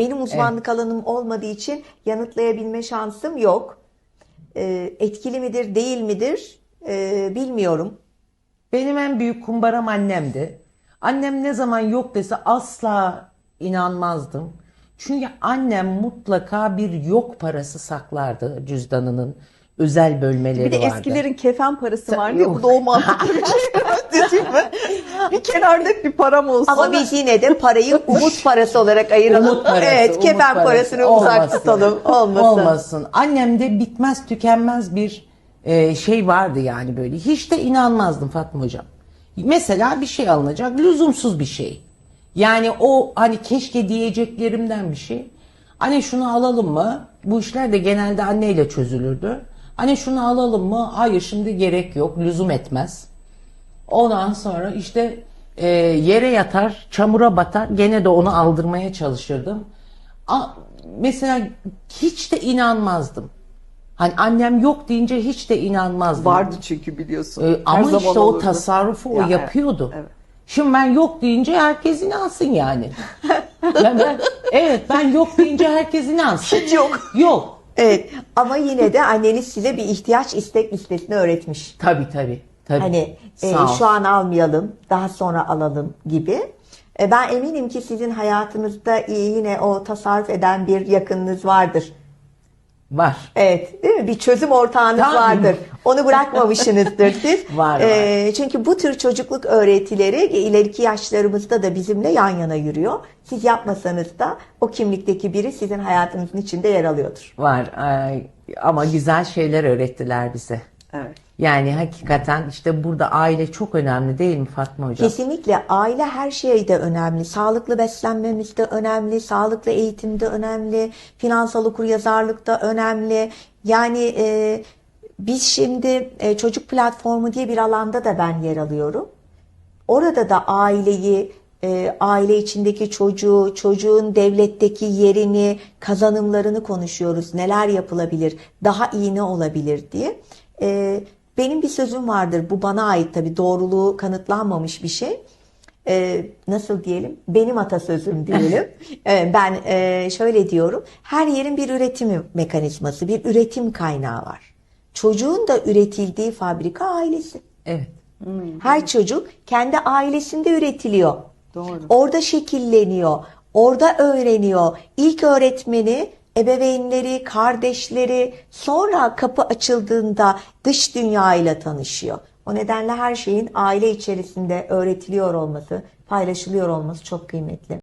Benim uzmanlık alanım olmadığı için yanıtlayabilme şansım yok. Ee, etkili midir, değil midir ee, bilmiyorum. Benim en büyük kumbaram annemdi. Annem ne zaman yok dese asla inanmazdım. Çünkü annem mutlaka bir yok parası saklardı cüzdanının özel bölmeleri Bir de vardı. eskilerin kefen parası vardı ya Yok. bu da o mantıklı bir şey değil mi? Bir kenarda bir param olsun. Ama biz yine de parayı umut parası olarak ayıralım. Umut parası, evet, umut kefen parası. parasını uzak Olmasın. tutalım. Olmasın. Olmasın. Annemde bitmez tükenmez bir e, şey vardı yani böyle. Hiç de inanmazdım Fatma Hocam. Mesela bir şey alınacak lüzumsuz bir şey. Yani o hani keşke diyeceklerimden bir şey. Anne şunu alalım mı? Bu işler de genelde anneyle çözülürdü. Anne şunu alalım mı? Hayır şimdi gerek yok. Lüzum etmez. Ondan sonra işte e, yere yatar, çamura batar. Gene de onu aldırmaya çalışırdım. A, mesela hiç de inanmazdım. Hani annem yok deyince hiç de inanmazdım. Vardı çünkü biliyorsun. Ee, ama zaman işte o olurdu. tasarrufu o Ya, evet, yapıyordu. evet. Şimdi ben yok deyince herkes inansın yani. Ya ben, evet ben yok deyince herkes inansın. Hiç yok. Yok. Evet ama yine de anneniz size bir ihtiyaç istek listesini öğretmiş. Tabii tabii. tabii. Hani e, şu an almayalım, daha sonra alalım gibi. E, ben eminim ki sizin hayatınızda yine o tasarruf eden bir yakınınız vardır. Var. Evet, değil mi? Bir çözüm ortağınız Tabii. vardır. Onu bırakmamışsınızdır siz. Var, E, çünkü bu tür çocukluk öğretileri ileriki yaşlarımızda da bizimle yan yana yürüyor. Siz yapmasanız da o kimlikteki biri sizin hayatınızın içinde yer alıyordur. Var. Ay, ama güzel şeyler öğrettiler bize. Evet. Yani hakikaten işte burada aile çok önemli değil mi Fatma Hocam? Kesinlikle aile her şeyde önemli. Sağlıklı beslenmemiz de önemli, sağlıklı eğitimde önemli, finansal okuryazarlık da önemli. Yani e, biz şimdi e, çocuk platformu diye bir alanda da ben yer alıyorum. Orada da aileyi, e, aile içindeki çocuğu, çocuğun devletteki yerini, kazanımlarını konuşuyoruz. Neler yapılabilir, daha iyi ne olabilir diye. E, benim bir sözüm vardır. Bu bana ait tabii doğruluğu kanıtlanmamış bir şey. E, nasıl diyelim? Benim atasözüm diyelim. E, ben e, şöyle diyorum. Her yerin bir üretim mekanizması, bir üretim kaynağı var. Çocuğun da üretildiği fabrika ailesi. Evet. Her çocuk kendi ailesinde üretiliyor. Doğru. Orada şekilleniyor. Orada öğreniyor. İlk öğretmeni ebeveynleri, kardeşleri sonra kapı açıldığında dış dünyayla tanışıyor. O nedenle her şeyin aile içerisinde öğretiliyor olması, paylaşılıyor olması çok kıymetli.